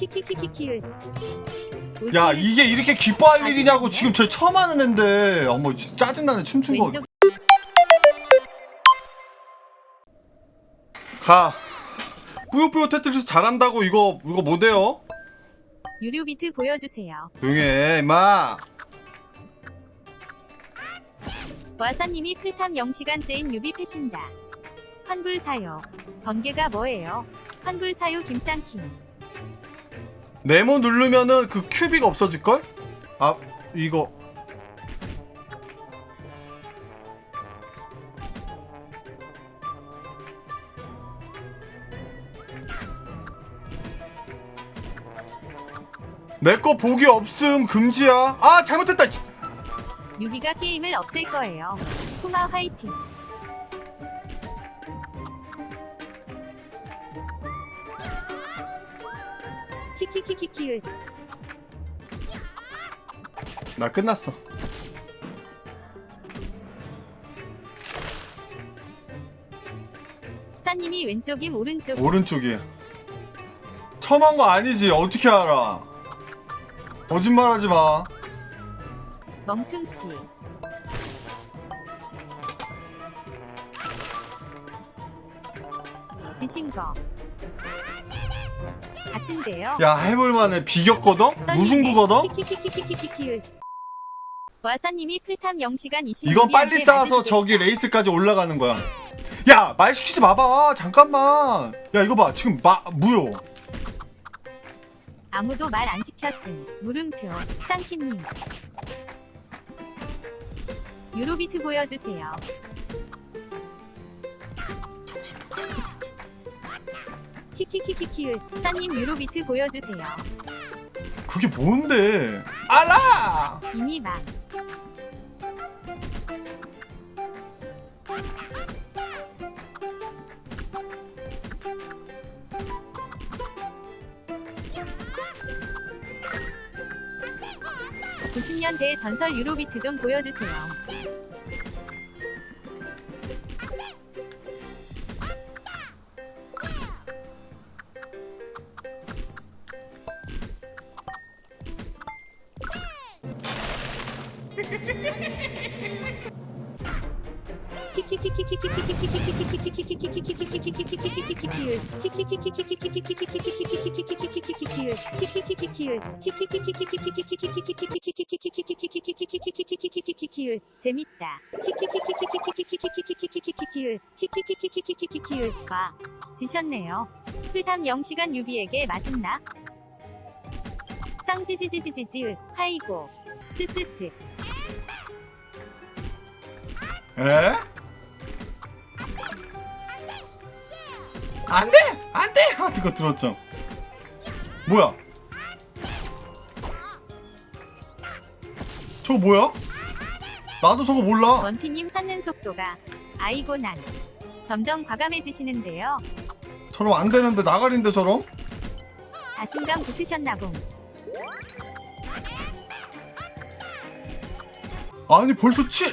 키키키키키. 야 이게 이렇게 기뻐할 일이냐고 지금 저 처음 하는 앤데 어머 짜증나네 춤춘 거. 가. 뿌요뿌요 테트리스 잘한다고 이거 이거 못해요? 유료 비트 보여주세요. 조용해 마. 와사님이 풀탐 0시간째인 유비 패신다. 환불 사요. 번개가 뭐예요? 환불 사요 김상킴. 네모 누르면은 그 큐비가 없어질걸? 아 이거 내 거 보기 없음 금지야 아 잘못했다 유비가 게임을 없앨 거예요. 쿠마 화이팅. 키키키키키. 나 끝났어. 사님이 왼쪽임 오른쪽 오른쪽이야 처음 한 거 아니지? 어떻게 알아? 거짓말하지 마. 멍충씨. 지신 거. 같은데요. 야 해볼만해 비겼거든? 무승부거든? 와사님이 풀탐 0시간 20. 이건 빨리 쌓아서 저기 레이스까지 올라가는 거야. 야 말 시키지 마봐 잠깐만. 야 이거 봐 지금 마 무효. 아무도 말 안 지켰음. 물음표. 쌍키님. 유로비트 보여주세요. 키키키키키으 사님 유로비트 보여주세요. 그게 뭔데? 알아! 이미 막 구십 년대 전설 유로비트 좀 보여주세요. 재밌다. 과 지셨네요. 풀탐 0시간 유비에게 맞은나? 쌍지지지지지지으 하이고 쯔쯔쯔 에? 안돼! 안돼! 하트가 아, 들었죠. 뭐야? 저거 뭐야? 나도 저거 몰라. 원피님 찾는 속도가 아이고 난. 점점 과감해지시는데요. 저럼 안되는데 나가린데 저럼? 자신감 붙으셨나봉 아니 벌써 치?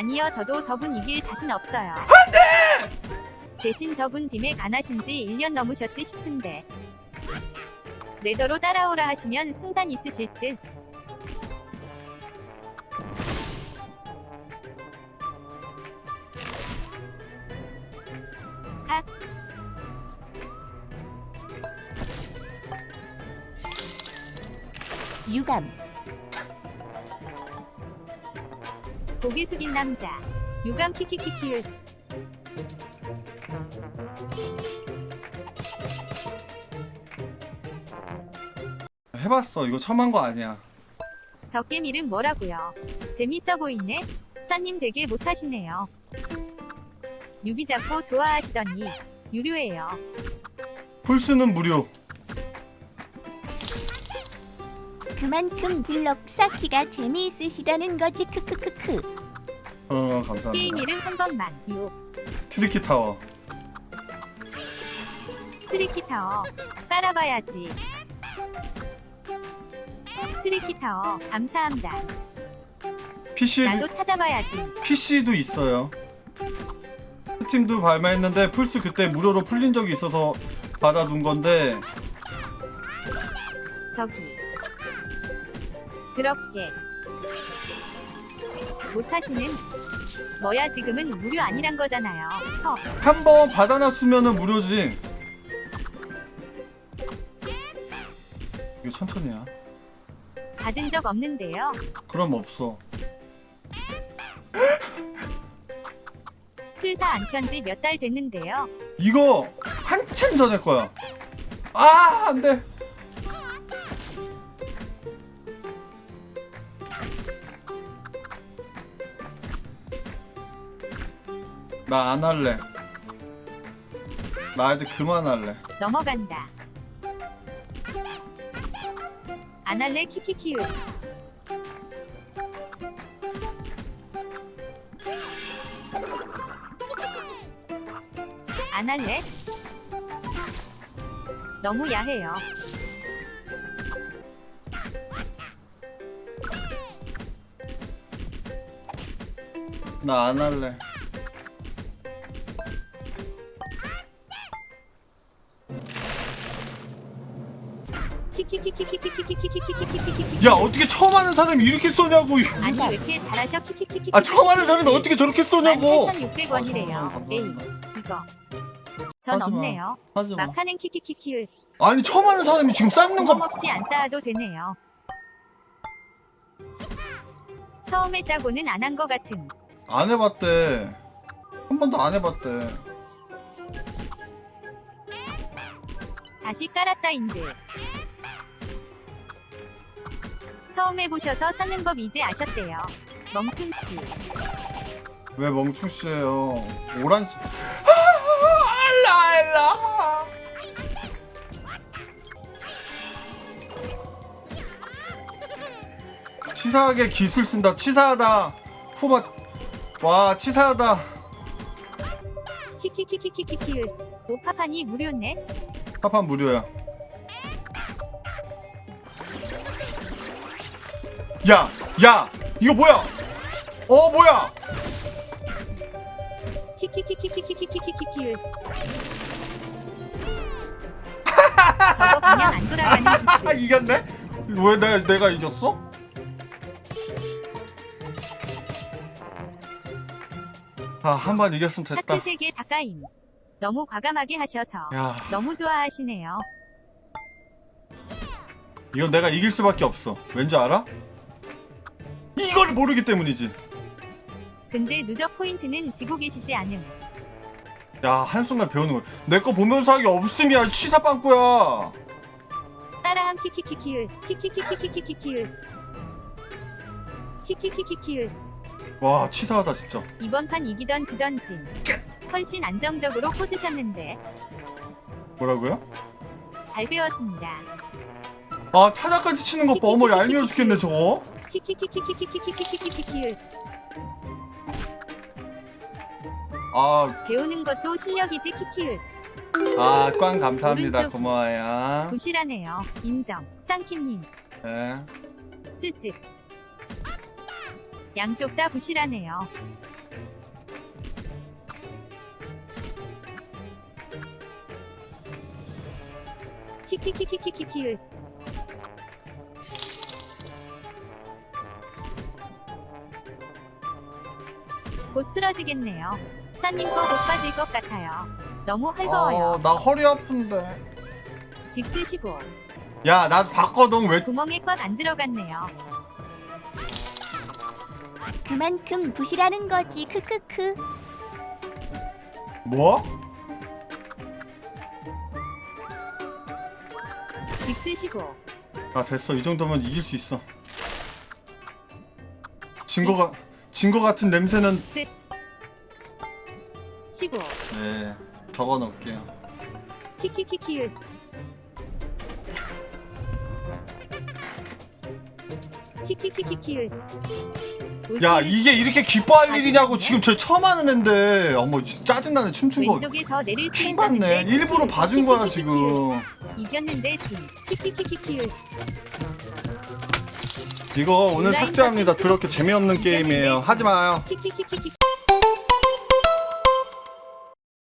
아니요 저도 저분 이길 자신 없어요. 안돼! 대신 저분 팀에 가나신 지 1년 넘으셨지 싶은데 레더로 따라오라 하시면 승산 있으실 듯. 고개 숙인 남자 유감 키키키키읒 해봤어 이거 처음 한 거 아니야 저 게임 이름 뭐라고요? 재밌어 보이네. 사님 되게 못하시네요. 유비 잡고 좋아하시더니 유료예요. 풀스는 무료 그만큼 블럭 쌓기가 재미있으시다는 거지. 크크크크. 어 감사합니다. 이름 한 번만 요. 트리키 타워. 트리키 타워. 깔아봐야지. 트리키 타워. 감사합니다. PC 나도 찾아봐야지. PC도 있어요. 스팀도 발매했는데 플스 그때 무료로 풀린 적이 있어서 받아둔 건데. 저기 부드럽게 못하시는 뭐야 지금은 무료 아니란 거잖아요 어. 한번 받아놨으면은 무료지. 이거 천천히야. 받은 적 없는데요 그럼 없어. 풀사 안 편지 몇 달 됐는데요 이거 한참 전에 거야. 아, 안 돼. 나 안 할래. 나 이제 그만할래. 넘어간다. 안 할래 키키키유. 안 할래? 너무 야해요. 나 안 할래. 야 어떻게 처음 하는 사람이 이렇게 쏘냐고 아니 왜 이렇게 잘하셔 아 처음 하는 사람이 어떻게 저렇게 쏘냐고 16,600원이래요 에이 이거 전 하지 없네요 하지마 마카넨 키키키키울 아니 처음 하는 사람이 지금 쌓는 거 없이 안 쌓아도 되네요 처음에 짜고는 안한거 같은 안 해봤대 한 번도 안 해봤대 다시 깔았다인데 처음 해보셔서 쌓는 법 이제 아셨대요. 멍충씨. 왜 멍충씨예요? 오란. 아, 알라 알라. 치사하게 기술 쓴다. 치사하다. 후바. 와 치사하다. 키키키키키키키을. 오파판이 무료네. 파판 무료야. 야, 야, 이거 뭐야? 어, 뭐야? 키키키키키키키키키키을. 저거 그냥 안 돌아가는 아, 기술. 이겼네? 왜 내가 내가 이겼어? 아, 한 번 이겼으면 됐다. 하트 세개 다까임. 너무 과감하게 하셔서 야, 너무 좋아하시네요. 이건 내가 이길 수밖에 없어. 왠지 알아? 이걸 모르기 때문이지. 근데 누적 포인트는 지고 계시지 않음. 야, 한순간 배우는 거. 내 거 보면서 하기 없음이야. 치사빵꾸야. 따라함 키키키키을. 키키키키키키키을. 키키키키키을. 와, 치사하다 진짜. 이번 판 이기던 지던 진. 훨씬 안정적으로 꽂으셨는데 뭐라고요? 잘 배웠습니다. 아, 타자까지 치는 거 봐. 어머, 얄미워 죽겠네, 저거. 키키키키키키키키키키키키키을. 아, 배우는 것도 실력이지 키키을. 아, 꽝 감사합니다. 고마워요. 부실하네요. 인정. 쌍키님. 네. 쯔쯔. 양쪽 다 부실하네요. 키키키키키키키을. 곧 쓰러지겠네요. 사님 거못 빠질 것 같아요. 너무 헐거워요. 아, 나 허리 아픈데. 딥스 15. 야나 봤거든 왜 구멍에 꽉안 들어갔네요. 그만큼 부시라는 거지 크크크 뭐? 집 쓰시고 아 됐어 이 정도면 이길 수 있어 진 거가 진 거 같은 냄새는 시고 네 적어 놓을게요. 키키키키키읓 야 이게 이렇게 기뻐할 일이냐고 지금 저 처음 하는 앤데. 어머 진짜 짜증나네 춤춘 거. 왼쪽에 더 내릴 수 킹받네. 있었는데. 일부러 봐준 거야 지금. 이겼는데 진. 키키키키키읓 이거 오늘 삭제합니다. 더럽게 재미없는 게임이에요. 하지 마요. 키키키키키